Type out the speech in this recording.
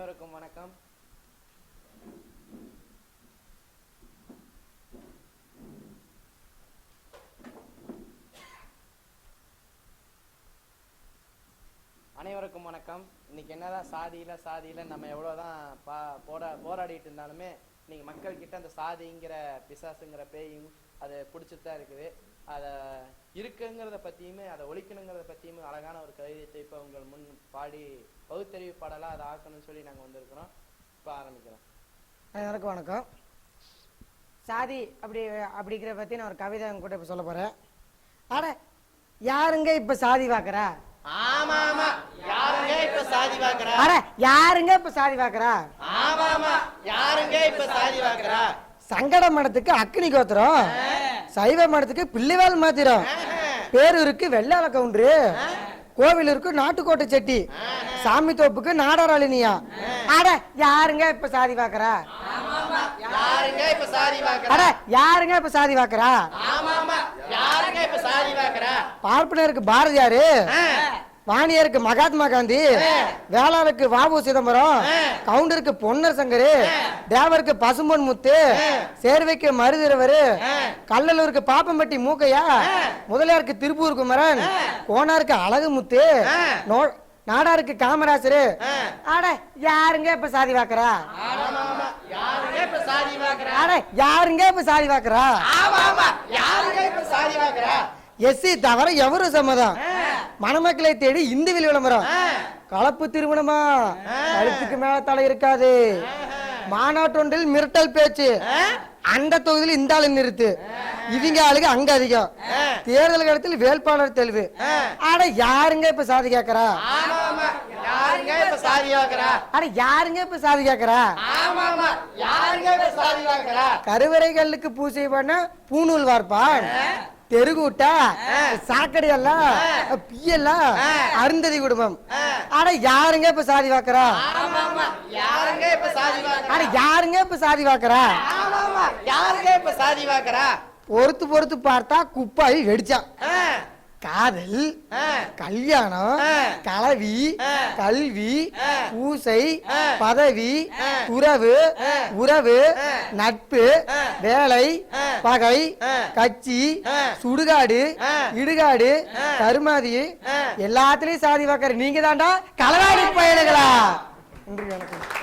அனைவருக்கும் வணக்கம். அனைவருக்கும் வணக்கம். இன்னைக்கு என்னதான் சாதியில சாதியில நம்ம எவ்வளவுதான் பா போரா போராடிட்டு இருந்தாலுமே இன்னைக்கு மக்கள் கிட்ட அந்த சாதிங்கிற பிசாசுங்கிற பேயும் அது பிடிச்சிட்டு தான் இருக்குது. அதை இருக்குங்கிறத பத்தியுமே அதை ஒழிக்கணுங்கிறத பத்தியுமே அழகான ஒரு கவிதையை இப்போ உங்கள் முன் பாடி பகுத்தறிவு பாடலா அதை ஆக்கணும்னு சொல்லி நாங்க வந்திருக்கிறோம். இப்போ ஆரம்பிக்கிறோம். அனைவருக்கும் வணக்கம். சாதி அப்படி அப்படிங்கிற பற்றி நான் ஒரு கவிதை உங்க கூட இப்போ சொல்ல போகிறேன் அட யாருங்க இப்போ சாதி பார்க்குறா ஆமா ஆமா யாருங்க இப்ப சாதி பாக்குறா அட யாருங்க இப்போ சாதி பார்க்குறா ஆமா ஆமா யாருங்க இப்ப சாதி பாக்குறா சங்கட மடத்துக்கு அக்னி கோத்திரம் சைவ மடத்துக்கு பிள்ளைவால் மாத்திரம். பேரூருக்கு வெள்ளாள கவுண்டரு கோவிலூருக்கு நாட்டுக்கோட்டை செட்டி சாமி தோப்புக்கு நாடாராளினியா. அட யாருங்க இப்ப சாதி பார்க்கறா யாருங்க இப்ப சாதி பாக்குறா அட யாருங்க இப்ப சாதி பார்க்கறா ஆமா ஆமா யாருங்க இப்ப சாதி பாக்குறா பார்ப்பனருக்கு பாரதியாரு. வாணியருக்கு மகாத்மா காந்தி வேளாளருக்கு வாபு சிதம்பரம் கவுண்டருக்கு பொன்னர் சங்கரு தேவருக்கு பசும்பொன் முத்து சேர்வைக்கு மருதிரவரு கல்லலூருக்கு பாப்பம்பட்டி மூக்கையா முதலியாருக்கு திருப்பூர் குமரன் கோனாருக்கு அழகு முத்து நோ- நாடாருக்கு காமராசரு. அட யாருங்க இப்ப சாதி பாக்குறா ஆமா யாருங்க இப்ப சாதி பாக்குறா எஸ்சி தவிர எவரும் சம்மதம்? மணமக்களை தேடி இந்து வெளி விளம்பரம். கலப்பு திருமணமா? கழுத்துக்கு மேல தலை இருக்காது. மாநாட்டொன்றில் மிரட்டல் பேச்சு. அந்த தொகுதியில் இந்த ஆளு நிறுத்து. இவங்க ஆளுக்கு அங்க அதிகம். தேர்தல் காலத்தில் வேட்பாளர் தெளிவு அட யாருங்க இப்ப சாதி கேக்குறா? கருவறைகளுக்கு பூஜை பண்ண பூணூல் வார்ப்பான். தெருகூட்டா சாக்கடை எல்லாம் பியெல்லாம் அருந்ததி குடும்பம். அட யாருங்க இப்ப சாதி பாக்குறா ஆமா யாருங்க இப்ப சாதி பாக்குறா அட யாருங்க இப்ப சாதி பாக்குறா ஆமா ஆமா யாருங்க இப்ப சாதி பாக்குறா பொறுத்து பொறுத்து பார்த்தா குப்பாய் வெடிச்சான் காதல் கல்யாணம். கலவி கல்வி. பூசை. பதவி. உறவு. உறவு. நட்பு. வேலை. பகை. கட்சி. சுடுகாடு. இடுகாடு. கருமாதி ஆ. எல்லாத்துலயும் சாதி பார்க்கற நீங்க தாண்டா களவாடி பயணிகளா நன்றி வணக்கம்